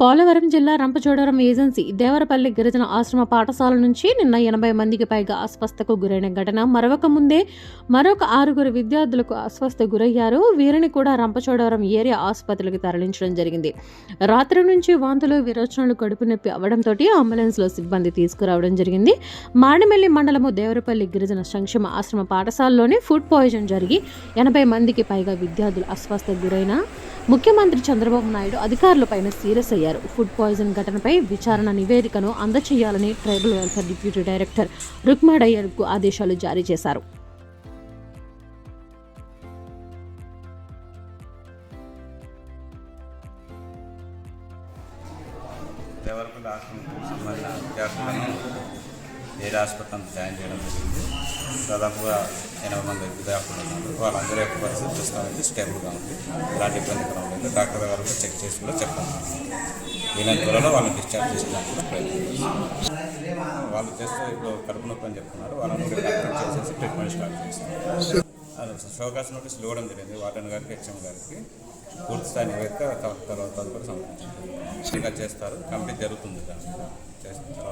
పోలవరం జిల్లా రంపచోడవరం ఏజెన్సీ దేవరపల్లి గిరిజన ఆశ్రమ పాఠశాల నుంచి నిన్న ఎనభై మందికి పైగా అస్వస్థకు గురైన ఘటన. మరొక ముందే మరొక ఆరుగురు విద్యార్థులకు అస్వస్థ గురయ్యారు. వీరిని కూడా రంపచోడవరం ఏరియా ఆసుపత్రికి తరలించడం జరిగింది. రాత్రి నుంచి వాంతులు విరోచనలు కడుపు నొప్పి అవడంతో అంబులెన్స్లో సిబ్బంది తీసుకురావడం జరిగింది. మాడిమెల్లి మండలము దేవరపల్లి గిరిజన సంక్షేమ ఆశ్రమ పాఠశాలలోనే ఫుడ్ పాయిజన్ జరిగి ఎనభై మందికి పైగా విద్యార్థులు అస్వస్థకు గురైన ముఖ్యమంత్రి చంద్రబాబు నాయుడు అధికారులపైన సీరియస్ అయ్యారు. ఫుడ్ పాయిజన్ ఘటనపై విచారణ నివేదికను అందచేయాలని ట్రైబల్ వెల్ఫేర్ డిప్యూటీ డైరెక్టర్ రుక్మాడయ్యర్కు ఆదేశాలు జారీ చేశారు. దేవరపల్లి హాస్పిటల్ జాయిన్ చేయడం జరిగింది. దాదాపుగా ఎనభై మంది విద్యార్థులు ఉన్నారు వాళ్ళందరూ యొక్క పరిస్థితి ప్రస్తుతానికి స్టేబుల్గా ఉంది. ఎలాంటి ఇబ్బంది కూడా లేదు. డాక్టర్ గారు కూడా చెక్ చేసి కూడా చెప్పాను వీలైన త్వరలో వాళ్ళని డిశ్చార్జ్ చేసేదానికి కూడా ప్రయత్నం వాళ్ళు చేస్తే ఇప్పుడు కడుపు నొప్పి అని చెప్తున్నారు. వాళ్ళని కూడా డాక్టర్ చేసేసి ట్రీట్మెంట్ స్టార్ట్ చేస్తారు. షోకాస్ నోటీస్ ఇవ్వడం జరిగింది. వార్డెన్ గారికి హెచ్ఎం గారికి పూర్తి స్థాయి నివేదిక తర్వాత తదుపరి సమర్పించారు. చేస్తారు. కంప్లీట్ జరుగుతుంది దాని మీద. చేసిన తర్వాత